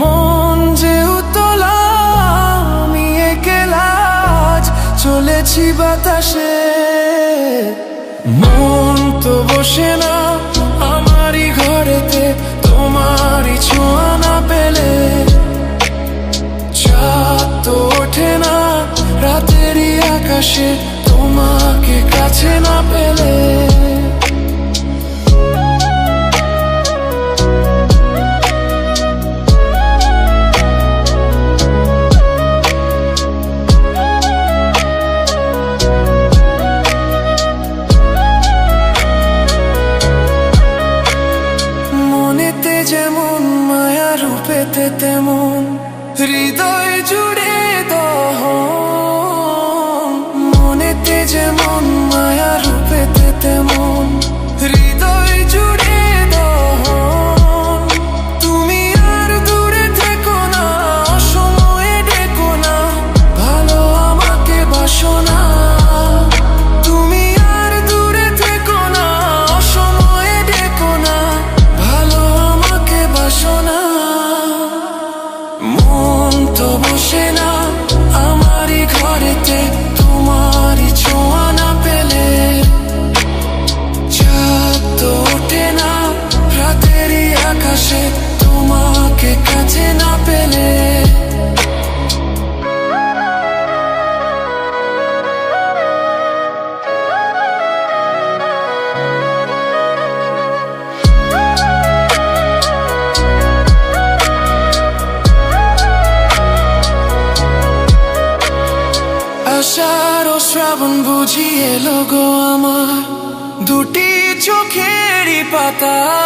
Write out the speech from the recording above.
মন যে উতলা আমি একলা চলেছি বাতাসে। মন তো বসে না আমারই ঘরেতে, তোমারই ছোঁয়া না পেলে। চাঁদ তো ওঠে না রাতেরই আকাশে, তোমাকে কাছে না পেলে। যেমন মায়া রূপেতে তেমন। হৃদয় শ্রাবণ বুঝি এলো গো আমার। দুটি চোখেরই পাতায়